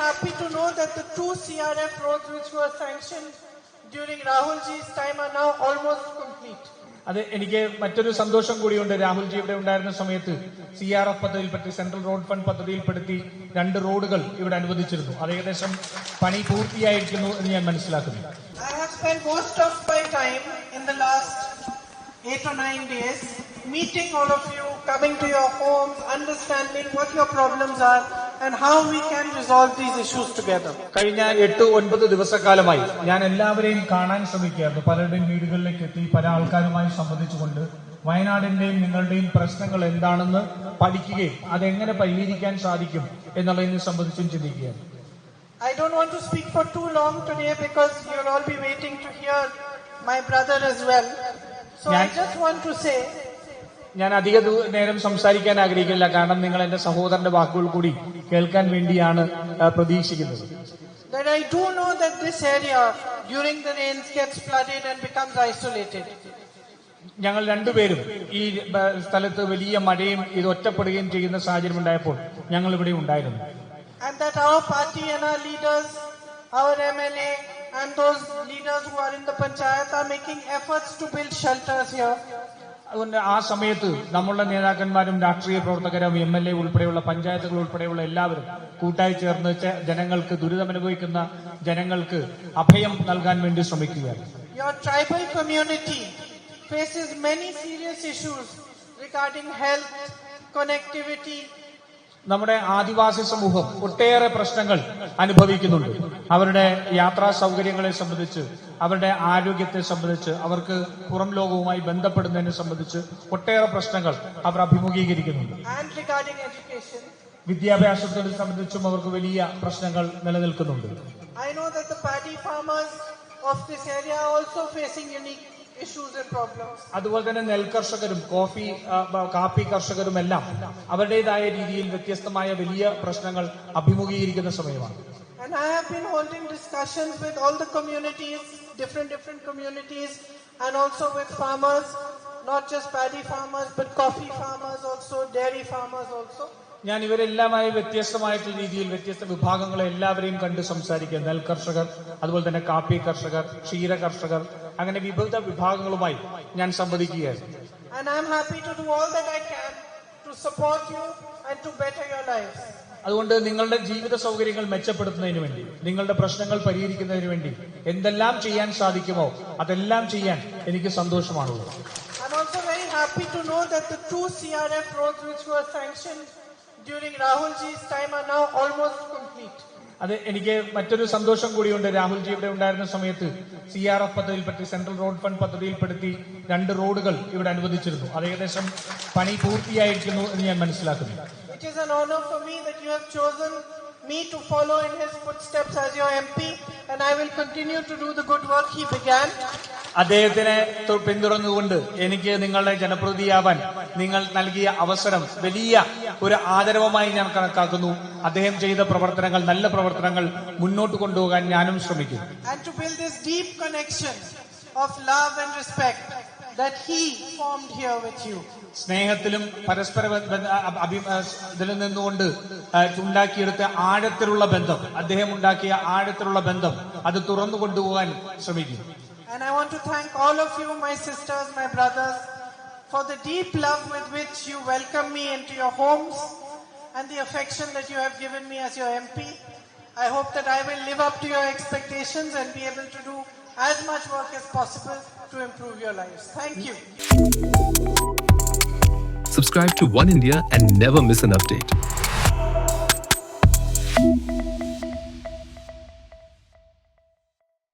happy to know that the two CRF roads which were sanctioned during Rahulji's time are now almost complete. എനിക്ക് മറ്റൊരു സന്തോഷം കൂടിയുണ്ട് ഉണ്ടായിരുന്ന സമയത്ത് സി ആർ എഫ് പദ്ധതിയിൽപ്പെട്ട് സെൻട്രൽ റോഡ് ഫണ്ട് പദ്ധതിയിൽപ്പെടുത്തി രണ്ട് റോഡുകൾ ഇവിടെ അനുവദിച്ചിരുന്നു അത് ഏകദേശം പണി പൂർത്തിയായിരിക്കുന്നു എന്ന് ഞാൻ മനസ്സിലാക്കുന്നു I have spent most of my time in the last eight or nine days meeting all of you, coming to your homes, understanding what your problems are, and how we can resolve these issues together. കഴിഞ്ഞ എട്ട് ഒൻപത് ദിവസക്കാലമായി ഞാൻ എല്ലാവരെയും കാണാൻ ശ്രമിക്കുകയായിരുന്നു പലരുടെയും വീടുകളിലേക്ക് എത്തി പല ആൾക്കാരുമായി സംബന്ധിച്ചുകൊണ്ട് വയനാടിന്റെയും നിങ്ങളുടെയും പ്രശ്നങ്ങൾ എന്താണെന്ന് പഠിക്കുകയും അതെങ്ങനെ പരിഹരിക്കാൻ സാധിക്കും എന്നുള്ളതിനെ സംബന്ധിച്ചും ചിന്തിക്കുകയാണ് I don't want to speak for too long today because you'll all be waiting to hear my brother as well. So I Yeah. just want to say ഞാൻ അധിക നേരം സംസാരിക്കാൻ ആഗ്രഹിക്കില്ല കാരണം നിങ്ങൾ എന്റെ സഹോദരന്റെ വാക്കുകൾ കൂടി കേൾക്കാൻ വേണ്ടിയാണ് പ്രതീക്ഷിക്കുന്നത് that I do know that this area during the rains gets flooded and becomes isolated. ഞങ്ങൾ രണ്ടുപേരും ഈ സ്ഥലത്ത് വലിയ മഴയും ഇത് ഒറ്റപ്പെടുകയും ചെയ്യുന്ന സാഹചര്യം ഉണ്ടായപ്പോൾ ഞങ്ങൾ ഇവിടെ ഉണ്ടായിരുന്നു And that our party and our leaders, our MLA and those leaders who are in the panchayat are making efforts to build shelters here. അതുകൊണ്ട് ആ സമയത്ത് നമ്മളുടെ നേതാക്കന്മാരും രാഷ്ട്രീയ പ്രവർത്തകരും എം എൽ എ ഉൾപ്പെടെയുള്ള പഞ്ചായത്തുകൾ ഉൾപ്പെടെയുള്ള എല്ലാവരും കൂട്ടായി ചേർന്ന് ജനങ്ങൾക്ക് ദുരിതമനുഭവിക്കുന്ന ജനങ്ങൾക്ക് അഭയം നൽകാൻ വേണ്ടി ശ്രമിക്കുകയാണ്. Your tribal community faces many serious issues regarding health, connectivity, നമ്മുടെ ആദിവാസി സമൂഹം ഒട്ടേറെ പ്രശ്നങ്ങൾ അനുഭവിക്കുന്നുണ്ട് അവരുടെ യാത്രാ സൗകര്യങ്ങളെ സംബന്ധിച്ച് അവരുടെ ആരോഗ്യത്തെ സംബന്ധിച്ച് അവർക്ക് പുറം ലോകവുമായി ബന്ധപ്പെടുന്നതിനെ സംബന്ധിച്ച് ഒട്ടേറെ പ്രശ്നങ്ങൾ അവർ അഭിമുഖീകരിക്കുന്നുണ്ട്. വിദ്യാഭ്യാസത്തെ സംബന്ധിച്ചും അവർക്ക് വലിയ പ്രശ്നങ്ങൾ നിലനിൽക്കുന്നുണ്ട് I know that the farmers of this area are also facing unique issues and problems. അതുപോലെ തന്നെ നെൽകർഷകരും കോഫി ആ, ബ- കാപ്പി കർഷകരും എല്ലാം അവരുടേതായ രീതിയിൽ വ്യത്യസ്തമായ വലിയ പ്രശ്നങ്ങൾ അഭിമുഖീകരിക്കുന്ന സമയമാണ് And I have been holding discussions with all the communities, different different communities, and also with farmers, not just paddy farmers, but coffee farmers also, dairy farmers also. ഞാൻ ഇവരെല്ലാമായി വ്യത്യസ്തമായിട്ടുള്ള രീതിയിൽ വ്യത്യസ്ത വിഭാഗങ്ങളെ എല്ലാവരെയും കണ്ട് സംസാരിക്കുക. നെൽ കർഷകർ അതുപോലെ തന്നെ കാപ്പി കർഷകർ ക്ഷീര കർഷകർ അങ്ങനെ വിവിധ വിഭാഗങ്ങളുമായി ഞാൻ സംവദിക്കുകയായിരുന്നു. അതുകൊണ്ട് നിങ്ങളുടെ ജീവിത സൗകര്യങ്ങൾ മെച്ചപ്പെടുത്തുന്നതിന് വേണ്ടി നിങ്ങളുടെ പ്രശ്നങ്ങൾ പരിഹരിക്കുന്നതിന് വേണ്ടി എന്തെല്ലാം ചെയ്യാൻ സാധിക്കുമോ അതെല്ലാം ചെയ്യാൻ എനിക്ക് സന്തോഷമാണുള്ളത്. I'm also very happy to know that the two CRF roads which were sanctioned during Rahulji's time are now almost complete. അത് എനിക്ക് മറ്റൊരു സന്തോഷം കൂടിയുണ്ട്. രാഹുൽജി ഇവിടെ ഉണ്ടായിരുന്ന സമയത്ത് സി ആർ എഫ് പദ്ധതിയിൽപ്പെടുത്തി സെൻട്രൽ റോഡ് ഫണ്ട് പദ്ധതിയിൽപ്പെടുത്തി രണ്ട് റോഡുകൾ ഇവിടെ അനുവദിച്ചിരുന്നു. അത് ഏകദേശം പണി പൂർത്തിയായിരിക്കുന്നു എന്ന് ഞാൻ മനസ്സിലാക്കുന്നു. Me to follow in his footsteps as your MP, and I will continue to do the good work he began. അദ്ദേഹത്തിനെ പിന്തുടർന്നുകൊണ്ട് എനിക്ക് നിങ്ങളുടെ ജനപ്രതിയാവാൻ നിങ്ങൾ നൽകിയ അവസരം വലിയ ഒരു ആദരവുമായി ഞാൻ കണക്കാക്കുന്നു. അദ്ദേഹം ചെയ്ത പ്രവർത്തനങ്ങൾ നല്ല പ്രവർത്തനങ്ങൾ മുന്നോട്ട് കൊണ്ടുപോകാൻ ഞാനും ശ്രമിക്കും. Of to and this deep connection of love and respect that he formed here with you. സ്നേഹത്തിലും പരസ്പര ബ- ബ- അ- അഭി- ആ, ഇതിൽ നിന്നുകൊണ്ട് ആ, ഉണ്ടാക്കിയെടുത്ത ആഴത്തിലുള്ള ബന്ധം അദ്ദേഹം ഉണ്ടാക്കിയ ആഴത്തിലുള്ള ബന്ധം അത് തുറന്നു കൊണ്ടുപോകാൻ ശ്രമിക്കും And I want to thank all of you, my sisters, my brothers, for the deep love with which you welcome me into your homes and the affection that you have given me as your MP. I hope that I will live up to your expectations and be able to do as much work as possible to improve your lives. Thank you. Subscribe to One India and never miss an update.